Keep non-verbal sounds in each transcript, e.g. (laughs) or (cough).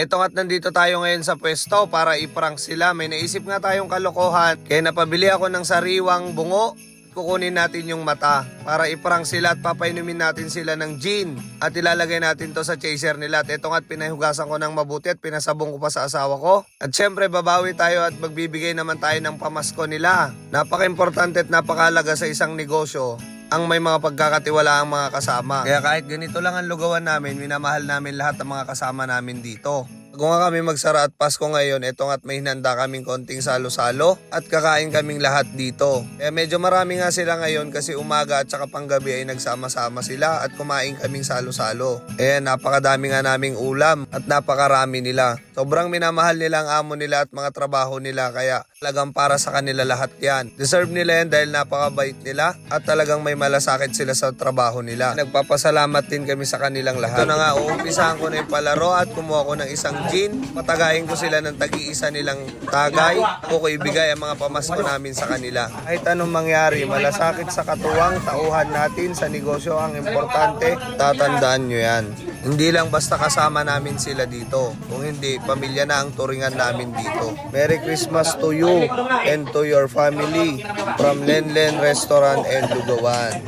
Eto nga't nandito tayo ngayon sa pwesto para iprank sila. May naisip nga tayong kalokohan. Kaya napabili ako ng sariwang bungo. Kukunin natin yung mata para iprank sila at papainumin natin sila ng gin. At ilalagay natin to sa chaser nila. At eto nga't pinahugasan ko ng mabuti at pinasabong ko pa sa asawa ko. At syempre babawi tayo at magbibigay naman tayo ng pamasko nila. Napaka-importante at napakalaga sa isang negosyo ang may mga pagkakatiwala ang mga kasama. Kaya kahit ganito lang ang lugawan namin, minamahal namin lahat ng mga kasama namin dito. Bago nga kami magsara at Pasko ngayon, eto nga't may hinanda kaming konting salo-salo at kakain kaming lahat dito. Kaya medyo marami nga sila ngayon kasi umaga at saka panggabi ay nagsama-sama sila at kumain kaming salo-salo. Eh napakadami nga naming ulam at napakarami nila. Sobrang minamahal nila ang amo nila at mga trabaho nila kaya talagang para sa kanila lahat yan. Deserve nila yan dahil napakabait nila at talagang may malasakit sila sa trabaho nila. Nagpapasalamat din kami sa kanilang lahat. Ito na nga, uumpisahan ko na yung palaro at kumuha ko ng isang gin. Patagayin ko sila ng tagi-isa nilang tagay. O ko ibigay ang mga pamasko namin sa kanila. Kahit anong mangyari, malasakit sa katuwang tauhan natin sa negosyo ang importante. Tatandaan nyo yan. Hindi lang basta kasama namin sila dito. Kung hindi, pamilya na ang turingan namin dito. Merry Christmas to you and to your family from Lenlen Restaurant and Lugawan.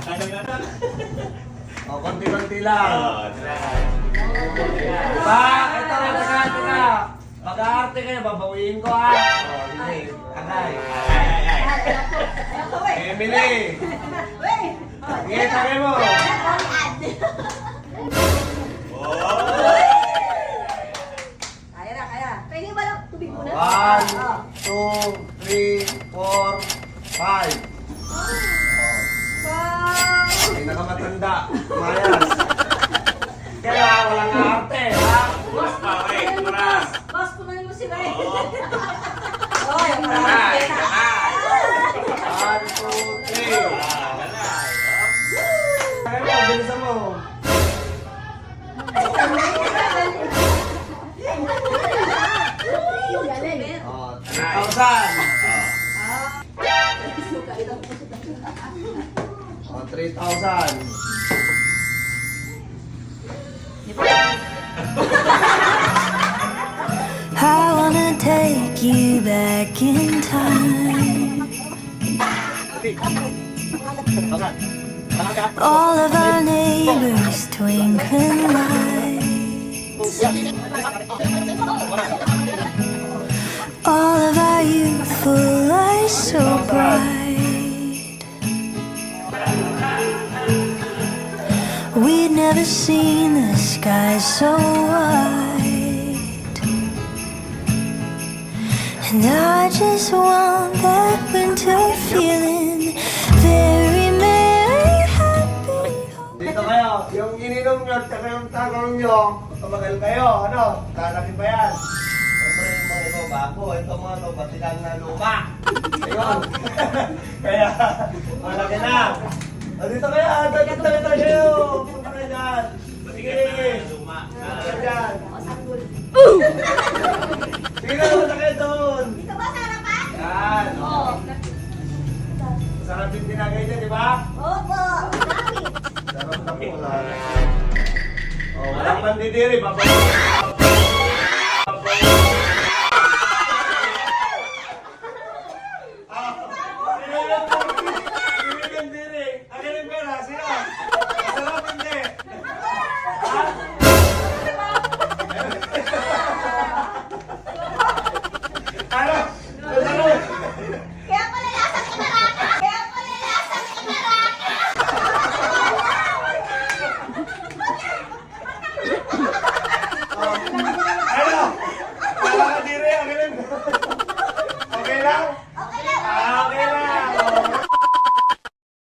O, konti-konti lang. Ba, ito, teka, teka. Mag-aarte kayo, babawiin ko ha. Oh, sige. Agay. Emily. Sige, tagay mo. 2, 3, 4, 5. Wow! Pinakamatanda. Mayas. Oh, 3,000. (laughs) I wanna take you back in time. All of our neighbors twinkling lights. All of our youthful so bright. Seen the sky so white. And I just want that winter feeling. Very merry, happy. Dito kayo, yung ininom nyo at saka yung tagang nyo, tumagal kayo, ano? Lalaki pa yan. Siyempre yung mga ito bago, ito mga ito, pati lang na luma. Ayun. (laughs) Kaya, malaki na. O dito kayo, dito. Punta kayo dyan. Sige. Punta dyan. Sige na, kayo doon. Dito ba sa harapan? Yan. Oo. Sarap yung tinagay niya, di ba? Opo. Sarap na po. Wala. Oh, walang pandidiri, babawi